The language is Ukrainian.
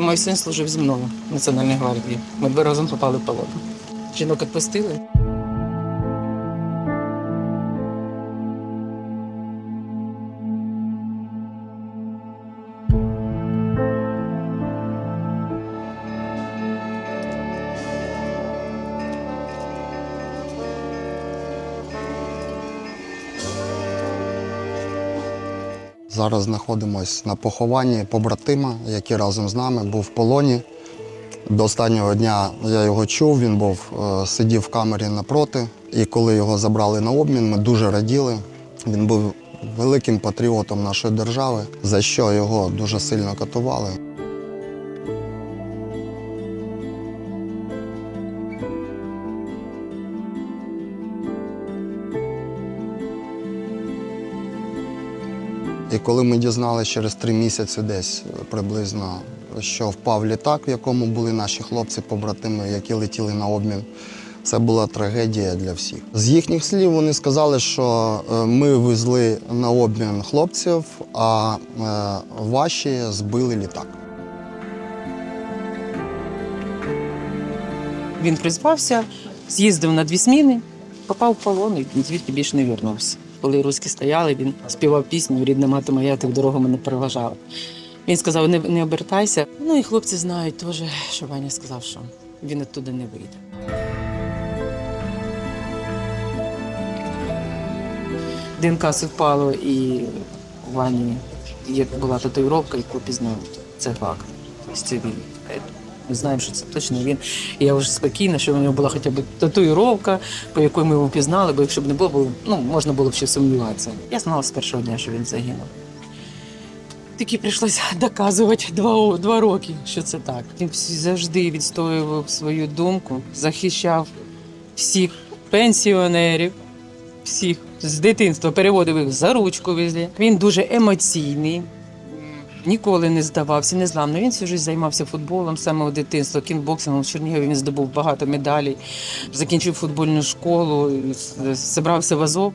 Мій син служив зі мною в Національній гвардії. Ми два разом попали в полон. Жінок відпустили. Зараз знаходимося на похованні побратима, який разом з нами був в полоні. До останнього дня я його чув, він був, е, сидів в камері напроти. І коли його забрали на обмін, ми дуже раділи. Він був великим патріотом нашої держави, за що його дуже сильно катували. І коли ми дізналися через три місяці, десь приблизно, що впав літак, в якому були наші хлопці-побратими, які летіли на обмін, це була трагедія для всіх. З їхніх слів вони сказали, що е, ми везли на обмін хлопців, а е, ваші збили літак. Він призвався, з'їздив на дві зміни, попав в полон і звідки більше не вернувся. Коли руські стояли, він співав пісню Рідна мати моя, тих дорогу мене переважала. Він сказав: не, не обертайся. Ну і хлопці знають теж, що Ваня сказав, що він оттуда не вийде. ДНК совпало і у Вані була татуїровка, яку пізнав. Це факт. Тобто він. Ми знаємо, що це точно він. І я вже спокійна, що у нього була хоча б татуїровка, по якій ми його впізнали, бо якщо б не було, ну, можна було б ще сумніватися. Я знала з першого дня, що він загинув. Тільки прийшлося доказувати два, два роки, що це так. Він завжди відстоював свою думку, захищав всіх пенсіонерів, всіх з дитинства переводив їх за ручку везли. Він дуже емоційний. Ніколи не здавався, не зламно. Він всю життя займався футболом з самого дитинства, кінбоксингом. В Чернігові він здобув багато медалей, закінчив футбольну школу, зібрався в Азов.